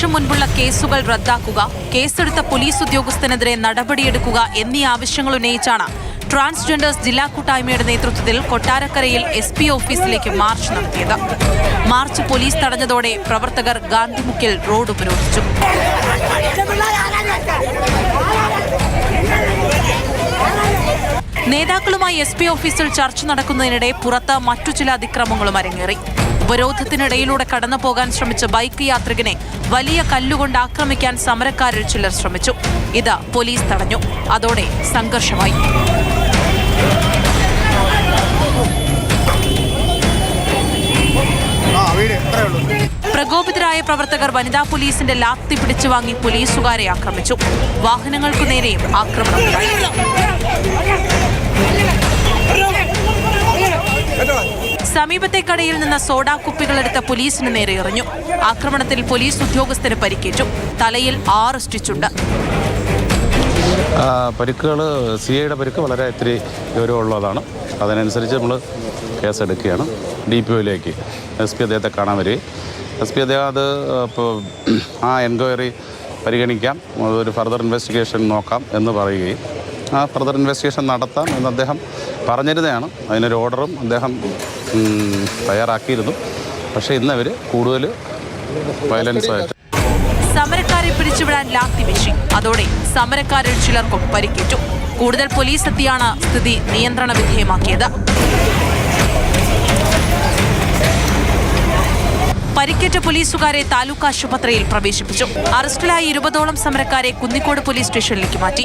വർഷം മുൻപുള്ള കേസുകൾ റദ്ദാക്കുക കേസെടുത്ത പോലീസ് ഉദ്യോഗസ്ഥനെതിരെ നടപടിയെടുക്കുക എന്നീ ആവശ്യങ്ങൾ ഉന്നയിച്ചാണ് ട്രാൻസ്ജെൻഡേഴ്സ് ജില്ലാ കൂട്ടായ്മയുടെ നേതൃത്വത്തിൽ കൊട്ടാരക്കരയിൽ എസ് പി ഓഫീസിലേക്ക് മാർച്ച് നടത്തിയത്. മാർച്ച് പോലീസ് തടഞ്ഞതോടെ പ്രവർത്തകർ ഗാന്ധിമുക്കിൽ റോഡ് ഉപരോധിച്ചു. നേതാക്കളുമായി എസ് പി ഓഫീസിൽ ചർച്ച നടക്കുന്നതിനിടെ പുറത്ത് മറ്റു ചില അതിക്രമങ്ങളും അരങ്ങേറി. ഉപരോധത്തിനിടയിലൂടെ കടന്നു പോകാൻ ശ്രമിച്ച ബൈക്ക് യാത്രികനെ വലിയ കല്ലുകൊണ്ട് ആക്രമിക്കാൻ സമരക്കാരിൽ ചിലർ ശ്രമിച്ചു. ഇത് പോലീസ് തടഞ്ഞു. അതോടെ സംഘർഷമായി. പ്രകോപിതരായ പ്രവർത്തകർ വനിതാ പോലീസിന്റെ ലാത്തി പിടിച്ചു വാങ്ങി പോലീസുകാരെ ആക്രമിച്ചു. വാഹനങ്ങൾക്കു നേരെയും ആക്രമണമുണ്ടായി. സമീപത്തെ കടയിൽ നിന്ന് സോഡാ കുപ്പികളെടുത്ത പോലീസിന് നേരെ എറിഞ്ഞു. ആക്രമണത്തിൽ പോലീസ് ഉദ്യോഗസ്ഥന് പരിക്കേറ്റു. തലയിൽ ആറ് സ്റ്റിച്ചുണ്ട്. പരിക്കുകൾ സി ഐയുടെ പരിക്ക് വളരെ ഇത്തിരി ഗൗരവമുള്ളതാണ്. അതിനനുസരിച്ച് നമ്മൾ കേസെടുക്കുകയാണ്. ഡി പി ഒയിലേക്ക്. എസ് പി അദ്ദേഹത്തെ കാണാൻ വരികയും. എസ് പി അദ്ദേഹം അത് ആ എൻക്വയറി പരിഗണിക്കാം. ഒരു ഫർദർ ഇൻവെസ്റ്റിഗേഷൻ നോക്കാം എന്ന് പറയുകയും. ആ ഫർദർ ഇൻവെസ്റ്റിഗേഷൻ നടത്താം എന്ന് അദ്ദേഹം പറഞ്ഞിരുന്നതാണ്. അതിനൊരു ഓർഡറും അദ്ദേഹം തയ്യാറാക്കിയിരുന്നു. പക്ഷേ ഇന്ന് അവർ കൂടുതൽ വയലൻസ് ആയിട്ട്. സമരക്കാരെ പിടിച്ചുവിടാൻ ലാത്തി വീശി അതോടെ സമരക്കാരിൽ ചിലർക്കും പരിക്കേറ്റു. കൂടുതൽ പോലീസ് എത്തിയാണ് സ്ഥിതി നിയന്ത്രണ വിധേയമാക്കിയത്. പരിക്കേറ്റ പോലീസുകാരെ താലൂക്ക് ആശുപത്രിയിൽ പ്രവേശിപ്പിച്ചു. അറസ്റ്റിലായ ഇരുപതോളം സമരക്കാരെ കുന്നിക്കോട് പോലീസ് സ്റ്റേഷനിലേക്ക് മാറ്റി.